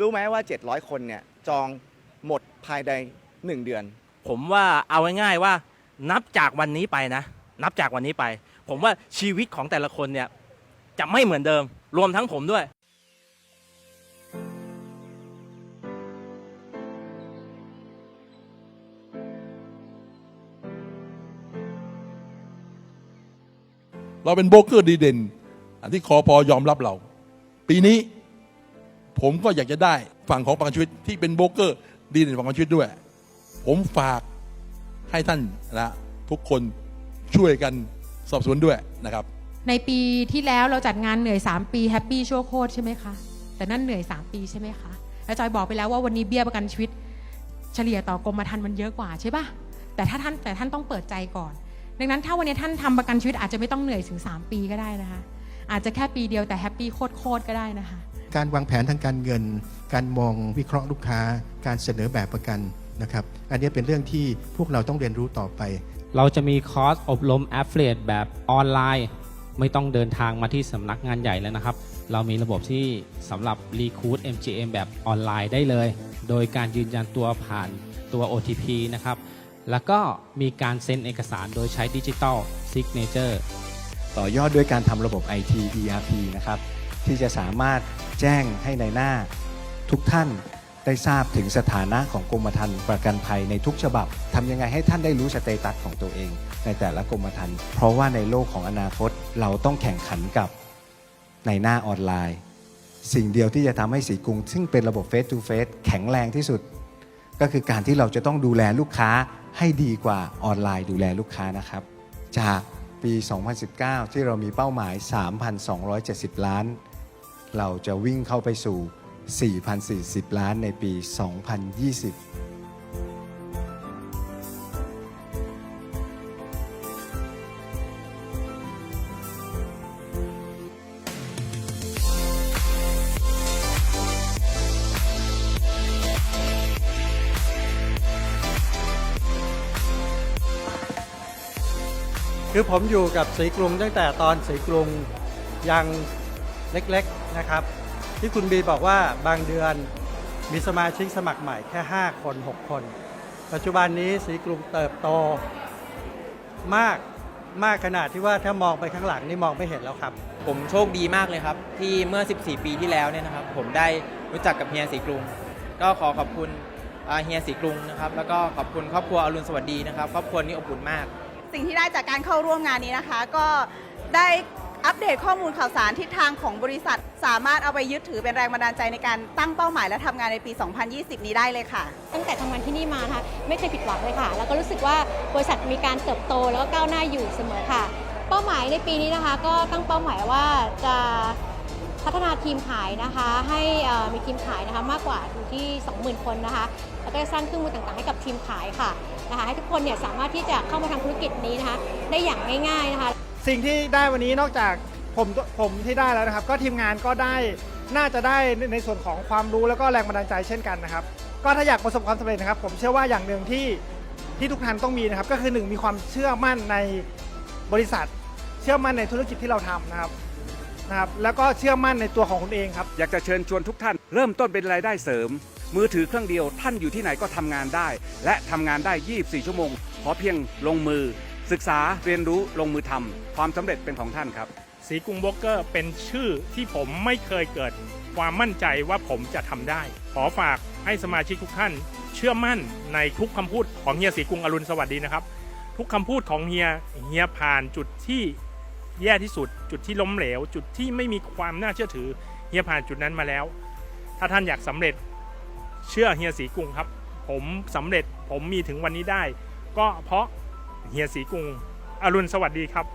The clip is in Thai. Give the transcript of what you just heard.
รู้ไหมว่า 700 คนเนี่ยจองหมดภายใน 1 เดือน ผมว่าเอาง่ายๆว่านับจากวันนี้ไปนะ นับจากวันนี้ไป ผมว่าชีวิตของแต่ละคนเนี่ยจะไม่เหมือนเดิม รวมทั้งผมด้วย เราเป็นโบรกเกอร์ดีเด่น อันที่คอพอยอมรับเรา ปีนี้ ผมก็อยากจะได้ฝั่งของประกันชีวิตที่เป็นโบรกเกอร์ ดีเด่นฝั่งประกันชีวิตด้วย ผมฝากให้ท่านนะทุกคนช่วยกันสอบสวนด้วยนะครับ ในปีที่แล้วเราจัดงานเหนื่อย 3 ปีแฮปปี้ชั่วโคตรใช่ไหมคะ แต่นั่นเหนื่อย 3 ปีใช่ไหมคะแล้วจอยบอกไปแล้วว่าวันนี้เบี้ยประกันชีวิต เฉลี่ยต่อกรมธรรม์มันเยอะกว่าใช่ปะแต่ถ้าท่านแต่ท่านต้องเปิดใจก่อน ดังนั้นถ้าวันนี้ท่านทำประกันชีวิตอาจจะไม่ต้องเหนื่อยถึง 3 ปีก็ได้นะคะ อาจจะแค่ปีเดียวแต่แฮปปี้โคตรๆก็ได้นะคะ การวางแผนทางการเงิน การมองวิเคราะห์ลูกค้า การเสนอแบบประกันนะครับ อันนี้เป็นเรื่องที่พวกเราต้องเรียนรู้ต่อไป เราจะมีคอร์สอบรม Affiliate แบบออนไลน์ ไม่ต้องเดินทางมาที่สำนักงานใหญ่แล้วนะครับ เรามีระบบที่สำหรับ Recruit MGM แบบออนไลน์ได้เลย โดยการยืนยันตัวผ่านตัว OTP นะครับ แล้วก็มีการเซ็นเอกสารโดยใช้ดิจิ t a ล Signature ต่อยอดด้วยการทำระบบ IT ERP นะครับ ที่จะสามารถแจ้งให้ในายหน้า ทุกท่านได้ทราบถึงสถานะของกรมธรรม์ประกันภัยในทุกฉบับทำยังไงให้ท่านได้รู้สเตตัสของตัวเอง ในแต่ละกรมธรรม์เพราะว่าในโลกของอนาคตเราต้องแข่งขันกับในหน้าออนไลน์ สิ่งเดียวที่จะทำให้สีกรุง ซึ่งเป็นระบบ Face to Face แข็งแรงที่สุด ก็คือการที่เราจะต้องดูแลลูกค้าให้ดีกว่าออนไลน์ดูแลลูกค้านะครับ จากปี 2019 ที่เรามีเป้าหมาย 3,270 ล้าน เราจะวิ่งเข้าไปสู่ 4,040 ล้านในปี 2020คือผมอยู่กับสีกรุงตั้งแต่ตอนสีกรุงยัง เล็กๆนะครับ ที่คุณบีบอกว่าบางเดือนมีสมาชิกสมัครใหม่แค่ 5 คน 6 คน ปัจจุบันนี้สีกรุงเติบโตมากมากขนาดที่ว่าถ้ามองไปข้างหลังนี่มองไม่เห็นแล้วครับ ผมโชคดีมากเลยครับ ที่เมื่อ 14 ปีที่แล้วเนี่ยนะครับ ผมได้รู้จักกับเฮียสีกรุง ก็ขอขอบคุณอ่าเฮียสีกรุงนะครับ แล้วก็ขอบคุณครอบครัวอรุณสวัสดีนะครับ ครอบครัวนี้อบอุ่นมาก สิ่งที่ได้จากการเข้าร่วมงานนี้นะคะ ก็ได้ อัปเดตข้อมูลข่าวสารทิศทางของบริษัท สามารถเอาไปยึดถือเป็นแรงบันดาลใจในการตั้งเป้าหมายและทำงานในปี 2020 นี้ได้เลยค่ะ ตั้งแต่ทำงานที่นี่มานะคะไม่เคยผิดหวังเลยค่ะ แล้วก็รู้สึกว่าบริษัทมีการเติบโตแล้วก็ก้าวหน้าอยู่เสมอค่ะ เป้าหมายในปีนี้นะคะ ก็ตั้งเป้าหมายว่าจะพัฒนาทีมขายนะคะ ให้มีทีมขายนะคะมากกว่าอยู่ที่ 20,000 คนนะคะ แล้วก็จะสร้างเครื่องมือต่างๆ ให้กับทีมขายค่ะนะคะให้ทุกคนเนี่ยสามารถที่จะเข้ามาทำธุรกิจนี้นะคะ ได้อย่างง่ายๆนะคะ สิ่งที่ได้วันนี้นอกจากผมผมที่ได้แล้วนะครับ ก็ทีมงานก็ได้น่าจะได้ในส่วนของความรู้แล้วก็แรงบันดาลใจเช่นกันนะครับ ก็ถ้าอยากประสบความสำเร็จนะครับ ผมเชื่อว่าอย่างหนึ่งที่ที่ทุกท่านต้องมีนะครับ ก็คือหนึ่งมีความเชื่อมั่นในบริษัท เชื่อมั่นในธุรกิจที่เราทำนะครับนะครับ แล้วก็เชื่อมั่นในตัวของคุณเองครับ อยากจะเชิญชวนทุกท่าน เริ่มต้นเป็นรายได้เสริม มือถือเครื่องเดียวท่านอยู่ที่ไหนก็ทำงานได้ และทำงานได้ 24 ชั่วโมง ขอเพียงลงมือ ศึกษาเรียนรู้ลงมือทำความสำเร็จเป็นของท่านครับ สีกรุงโบรกเกอร์เป็นชื่อที่ผมไม่เคยเกิด ความมั่นใจว่าผมจะทำได้ ขอฝากให้สมาชิกทุกท่าน เชื่อมั่นในทุกคำพูดของเฮียสีกรุงอรุณสวัสดีนะครับ ทุกคำพูดของเฮียเฮียผ่านจุดที่แย่ที่สุด จุดที่ล้มเหลว จุดที่ไม่มีความน่าเชื่อถือเฮียผ่านจุดนั้นมาแล้ว ถ้าท่านอยากสำเร็จเชื่อเฮียสีกรุงครับ ผมสำเร็จผมมีถึงวันนี้ได้ ก็เพราะ เฮียสีกุงอรุณสวัสดีครับ